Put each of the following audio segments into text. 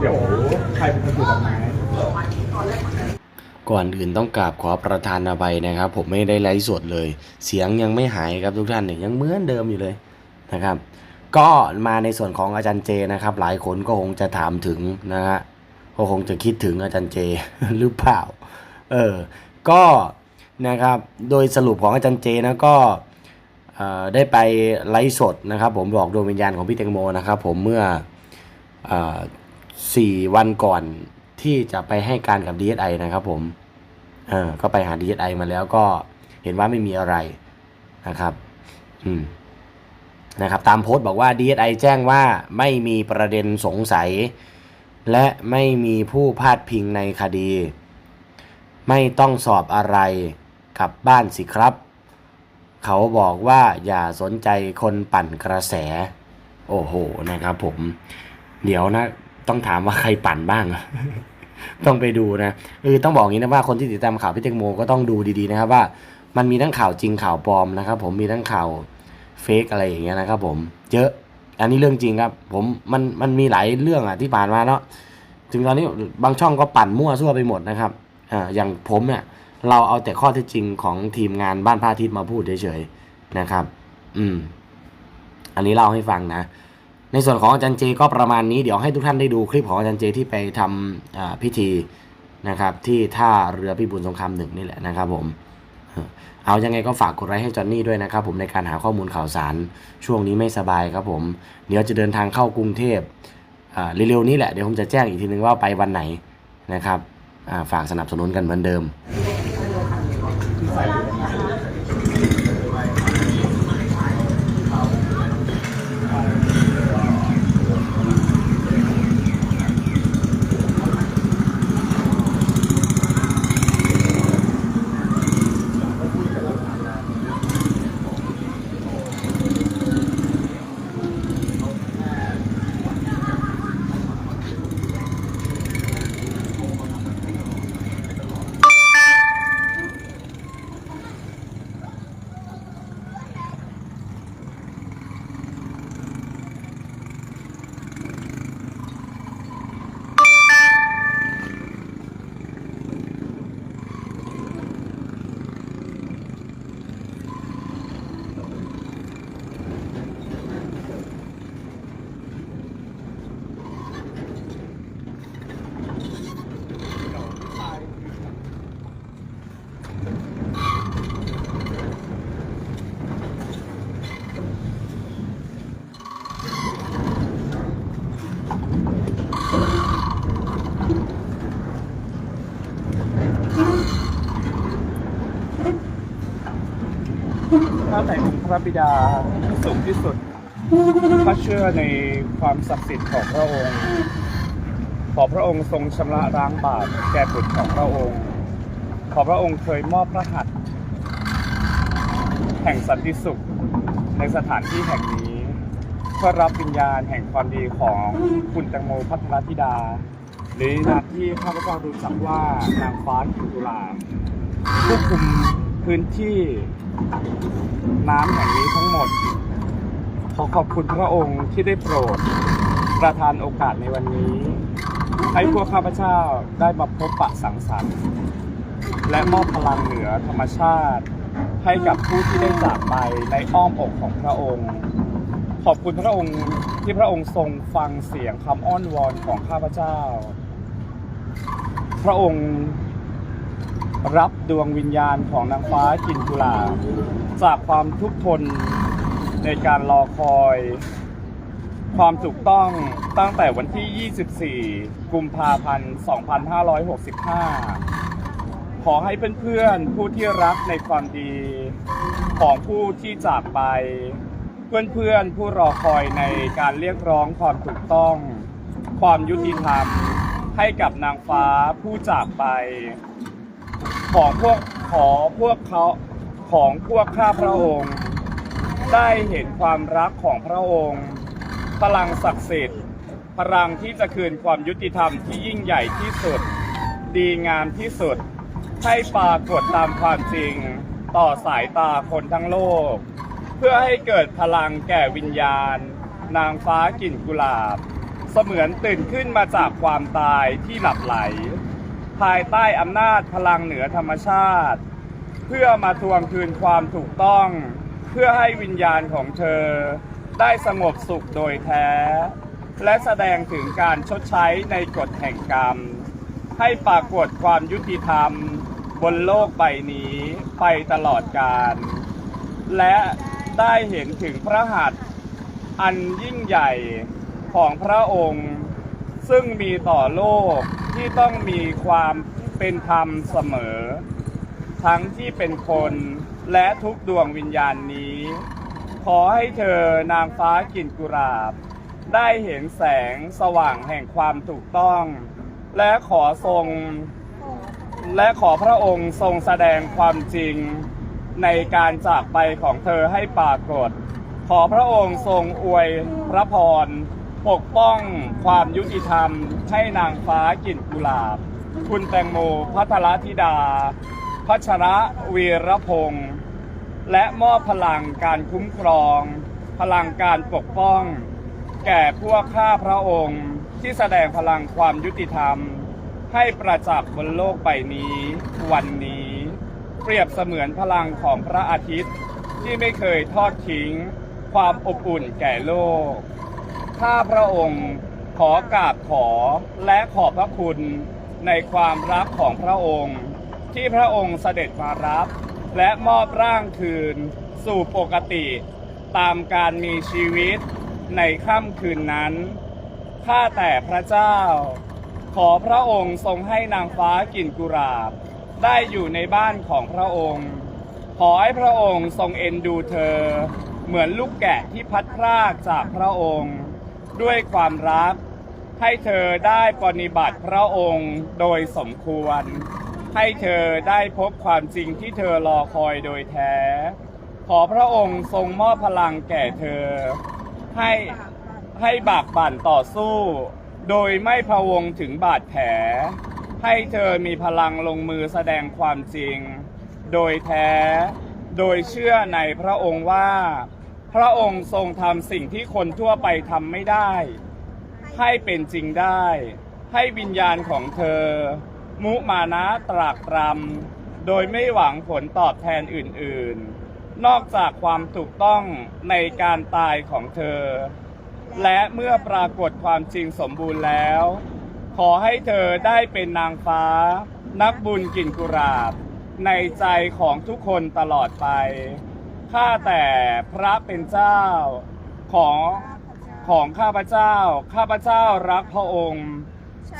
เดี๋ยวใครเป็นคนถือดอกไม้ก่อนอื่นต้องกราบขอประทานอภัยนะครับ ผมไม่ได้ไลฟ์สดเลย เสียงยังไม่หายครับทุกท่านเนี่ยยังเหมือนเดิมอยู่เลยนะครับ ก็มาในส่วนของอาจารย์เจนะครับ หลายคนก็คงจะถามถึงนะฮะก็คงจะคิดถึงอาจารย์เจหรือเปล่า เออ ก็ นะครับ โดยสรุปของอาจารย์เจนะก็ได้ไปไลฟ์สดนะครับ ผมบอกดวงวิญญาณของพี่แตงโมนะครับผมเมื่ออ่อสี่วันก่อนที่จะไปให้การกับ DSI นะครับผมก็ไปหา DSI มาแล้วก็เห็นว่าไม่มีอะไรนะครับ อืมนะครับ ตามโพสต์บอกว่า DSI แจ้งว่าไม่มีประเด็นสงสัย และไม่มีผู้พาดพิงในคดี ไม่ต้องสอบอะไร กลับบ้านสิครับ เขาบอกว่าอย่าสนใจคนปั่นกระแส โอ้โหนะครับ ผม เดี๋ยวนะ ต้องถามว่าใครปั่นบ้าง ต้องไปดูนะเออต้องบอกอย่างนี้นะว่าคนที่ติดตามข่าวพี่แตงโมก็ต้องดูดีๆนะครับว่ามันมีทั้งข่าวจริงข่าวปลอมนะครับ ผมมีทั้งข่าวเฟกอะไรอย่างเงี้ยนะครับ ผมเยอะอันนี้เรื่องจริงครับ ผมมันมันมีหลายเรื่องอะที่ผ่านมาเนาะถึงตอนนี้บางช่องก็ปั่นมั่วซั่วไปหมดนะครับอ่าอย่างผมเนี่ย เราเอาแต่ข้อเท็จจริงของทีมงานบ้านพระอาทิตย์มาพูดเฉยๆนะครับ อืม อันนี้เล่าให้ฟังนะ ในส่วนของอาจารย์เจก็ประมาณนี้เดี๋ยวให้ทุกท่านได้ดูคลิปของอาจารย์เจที่ไปทำพิธีนะครับ ที่ท่าเรือพิบูลสงครามหนึ่งนี่แหละนะครับผมเอายังไงก็ฝากกดไลค์ให้จอนนี่ด้วยนะครับ ผมในการหาข้อมูลข่าวสารช่วงนี้ไม่สบายครับผม เดี๋ยวจะเดินทางเข้ากรุงเทพเร็วๆนี้แหละเดี๋ยวผมจะแจ้งอีกทีนึงว่าไปวันไหนนะครับฝากสนับสนุนกันเหมือนเดิม ข้าแต่องค์พระบิดาที่สูงที่สุดข้าเชื่อในความศักดิ์สิทธิ์ของพระองค์ ขอพระองค์ทรงชำระล้างบาปแก่บุตรของพระองค์ ขอพระองค์เคยมอบพระหัตถ์แห่งสันติสุขในสถานที่แห่งนี้เพื่อรับวิญญาณแห่งความดีของคุณแตงโมพัทรธิดา หรือนามที่ข้าพเจ้ารู้จักว่านางฟ้ากินตุลาควบคุม พื้นที่น้ำแห่งนี้ทั้งหมด ขอขอบคุณพระองค์ที่ได้โปรดประทานโอกาสในวันนี้ ให้พวกข้าพเจ้าได้มาพบปะสังสรรค์ และมอบพลังเหนือธรรมชาติ ให้กับผู้ที่ได้จากไปในอ้อมอกของพระองค์ ขอบคุณพระองค์ที่พระองค์ทรงฟังเสียงคำอ้อนวอนของข้าพเจ้า พระองค์ รับดวงวิญญาณของนางฟ้ากินกุลาจากความทุกข์ทนในการรอคอย ความถูกต้องตั้งแต่วันที่ 24 กุมภาพันธ์ 2565 ขอให้เพื่อนๆ ผู้ที่รักในความดีของผู้ที่จากไป เพื่อนๆ ผู้รอคอยในการเรียกร้องความถูกต้อง ความยุติธรรมให้กับนางฟ้าผู้จากไป ของพวกขอพวกเขาของพวกข้าพระองค์ ได้เห็นความรักของพระองค์ พลังศักดิ์สิทธิ์พลังที่จะคืนความยุติธรรมที่ยิ่งใหญ่ที่สุด ดีงามที่สุด ให้ปรากฏตามความจริง ต่อสายตาคนทั้งโลก เพื่อให้เกิดพลังแก่วิญญาณ นางฟ้ากลิ่นกุหลาบ เสมือนตื่นขึ้นมาจากความตายที่หลับไหล ภายใต้อำนาจพลังเหนือธรรมชาติ เพื่อมาทวงคืนความถูกต้อง เพื่อให้วิญญาณของเธอ ได้สงบสุขโดยแท้ และแสดงถึงการชดใช้ในกฎแห่งกรรม ให้ปรากฏความยุติธรรม บนโลกใบนี้ไปตลอดกาลและได้เห็นถึงพระหัตถ์อันยิ่งใหญ่ของพระองค์ ซึ่งมีต่อโลก ที่ต้องมีความเป็นธรรมเสมอ ทั้งที่เป็นคนและทุกดวงวิญญาณนี้ ขอให้เธอนางฟ้ากินกุหลาบ ได้เห็นแสงสว่างแห่งความถูกต้อง และขอทรง และขอพระองค์ทรงแสดงความจริงในการจากไปของเธอให้ปรากฏ ขอพระองค์ทรงอวยพระพร ปกป้องความยุติธรรม ให้นางฟ้ากลิ่นกุหลาบ คุณแตงโมพัทรธิดา พัชระวีรพงษ์และมอบพลังการคุ้มครอง พลังการปกป้อง แก่พวกข้าพระองค์ที่แสดงพลังความยุติธรรม ให้ประจักษ์บนโลกใบนี้ วันนี้ เปรียบเสมือนพลังของพระอาทิตย์ที่ไม่เคยทอดทิ้ง ความอบอุ่นแก่โลก ข้าพระองค์ขอกราบขอและขอบพระคุณในความรักของพระองค์ ที่พระองค์เสด็จมารับ และมอบร่างคืนสู่ปกติ ตามการมีชีวิตในค่ำคืนนั้น ข้าแต่พระเจ้า ขอพระองค์ทรงให้นางฟ้ากลิ่นกุหลาบ ได้อยู่ในบ้านของพระองค์ ขอให้พระองค์ทรงเอ็นดูเธอ เหมือนลูกแกะที่พัดพรากจากพระองค์ ด้วยความรัก ให้เธอได้ปฏิบัติพระองค์โดยสมควร ให้เธอได้พบความจริงที่เธอรอคอยโดยแท้ ขอพระองค์ทรงมอบพลังแก่เธอ ให้ให้บากบั่นต่อสู้ โดยไม่พะวงถึงบาดแผล ให้เธอมีพลังลงมือแสดงความจริง โดยแท้ โดยเชื่อในพระองค์ว่า พระองค์ทรงทำสิ่งที่คนทั่วไปทำไม่ได้ ให้เป็นจริงได้ ให้วิญญาณของเธอ มุมานะตรากตรำโดยไม่หวังผลตอบแทนอื่นๆ นอกจากความถูกต้องในการตายของเธอ และเมื่อปรากฏความจริงสมบูรณ์แล้ว ขอให้เธอได้เป็นนางฟ้า นักบุญกินกุหลาบ ในใจของทุกคนตลอดไป ข้าแต่พระเป็นเจ้าของของข้าพเจ้า ข้าพเจ้ารักพระองค์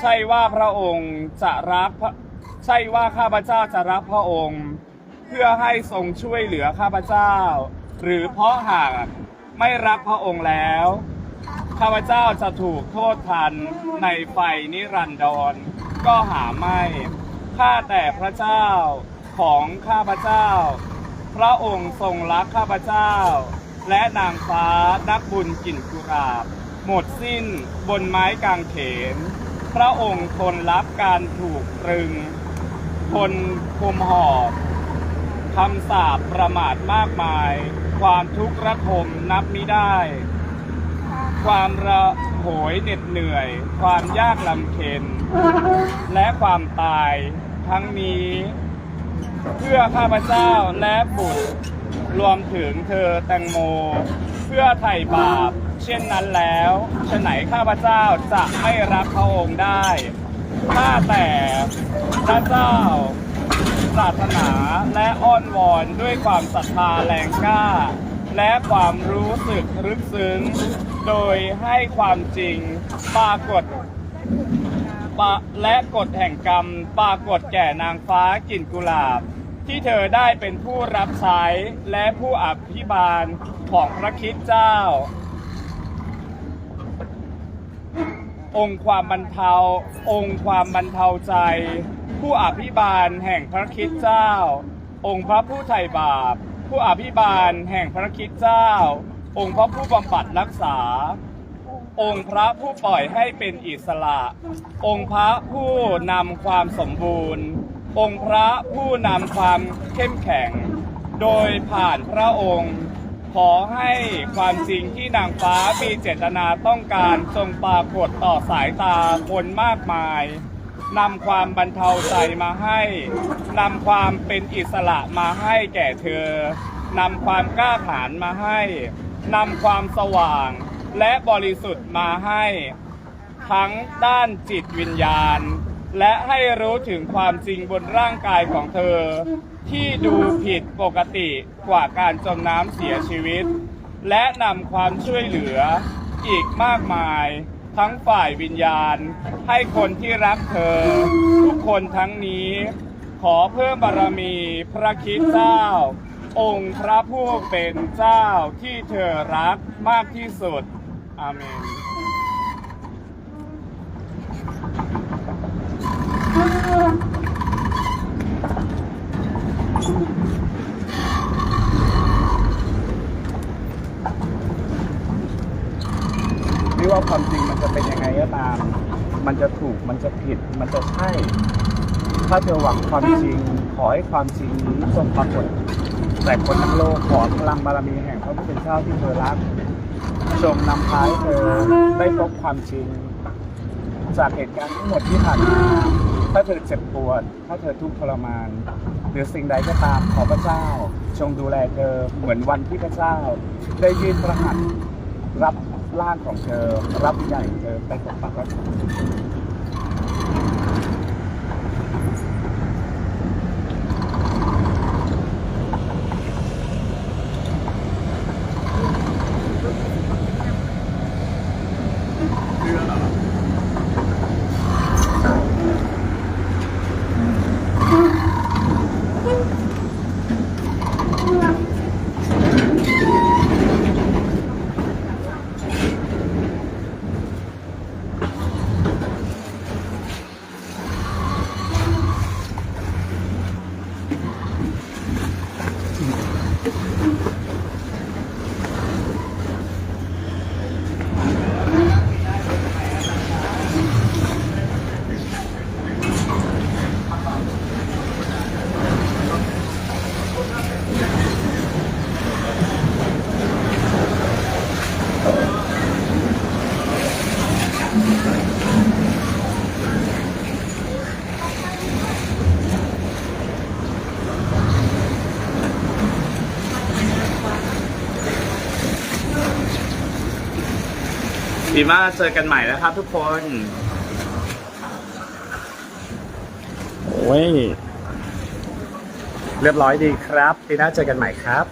ใช่ว่าพระองค์จะรักพระใช่ว่าข้าพเจ้าจะรักพระองค์ เพื่อให้ทรงช่วยเหลือข้าพเจ้า หรือเพราะหากไม่รักพระองค์แล้ว ข้าพเจ้าจะถูกโทษทันในไฟนิรันดร ก็หาไม่ ข้าแต่พระเจ้าของข้าพเจ้า พระองค์ทรงรักข้าพเจ้า และนางฟ้านักบุญกลิ่นกุหลาบ หมดสิ้นบนไม้กางเขน พระองค์ทนรับการถูกตรึง ทนคุมหอบคำสาปประมาทมากมาย ความทุกข์ระทมนับไมิได้ ความระโหยเหน็ดเหนื่อย ความยากลำเค็ญและความตายทั้งนี้ เพื่อข้าพเจ้าและบุตร รวมถึงเธอแตงโม เพื่อไถ่บาป เช่นนั้นแล้วฉะไหนข้าพเจ้าจะไม่รักพระองค์ได้ข้าแต่พระเจ้าปรารถนาและอ้อนวอนด้วยความศรัทธาแรงกล้า และความรู้สึกลึกซึ้ง โดยให้ความจริงปรากฏและกฎแห่งกรรมปรากฏแก่นางฟ้ากลิ่นกุหลาบ ที่เธอได้เป็นผู้รับใช้และผู้อภิบาลของพระคิดเจ้า องค์ความบรรเทาองค์ความบรรเทาใจ ผู้อภิบาลแห่งพระคิดเจ้า องค์พระผู้ไถ่บาป ผู้อภิบาลแห่งพระคิดเจ้า องค์พระผู้บำบัดรักษา องค์พระผู้ปล่อยให้เป็นอิสระ องค์พระผู้นำความสมบูรณ์ องค์พระผู้นำความเข้มแข็ง โดยผ่านพระองค์ ขอให้ความจริงที่นางฟ้ามีเจตนาต้องการทรงปรากฏต่อสายตาคนมากมายนำความบรรเทาใจมาให้นำความเป็นอิสระมาให้แก่เธอนำความกล้าหาญมาให้นำความสว่างและบริสุทธิ์มาให้ ทั้งด้านจิตวิญญาณ และให้รู้ถึงความจริงบนร่างกายของเธอ ที่ดูผิดปกติกว่าการจมน้ำเสียชีวิต และนำความช่วยเหลืออีกมากมาย ทั้งฝ่ายวิญญาณ ให้คนที่รักเธอ ทุกคนทั้งนี้ ขอเพิ่มบารมีพระคิดเจ้า องค์พระผู้เป็นเจ้าที่เธอรักมากที่สุด อาเมน ไม่ว่าความจริงมันจะเป็นยังไงก็ตาม มัน จะถูกมันจะผิดมันจะใช่ ถ้าเธอหวังความจริง ขอให้ความจริงนี้ทรงปรากฏแต่คนทั้งโลกขอพลังบารมีแห่งพระผู้เป็นเจ้าที่เธอรักจงนำพาให้เธอได้พบความจริง จากเหตุการณ์ทั้งหมดที่ผ่านมาถ้าเธอเจ็บปวด ถ้าเธอทุกข์ทรมาน หรือสิ่งใดก็ตามขอพระเจ้าจงดูแลเธอเหมือนวันที่พระเจ้า ได้ยื่นพระหัตถ์รับ ร่างของเธอ รับวิญญาณของเธอไปปกปักรักษา ดีมากเจอกันใหม่แล้วครับทุกคน โอ้ย เรียบร้อยดีครับปีหน้าเจอกันใหม่ครับ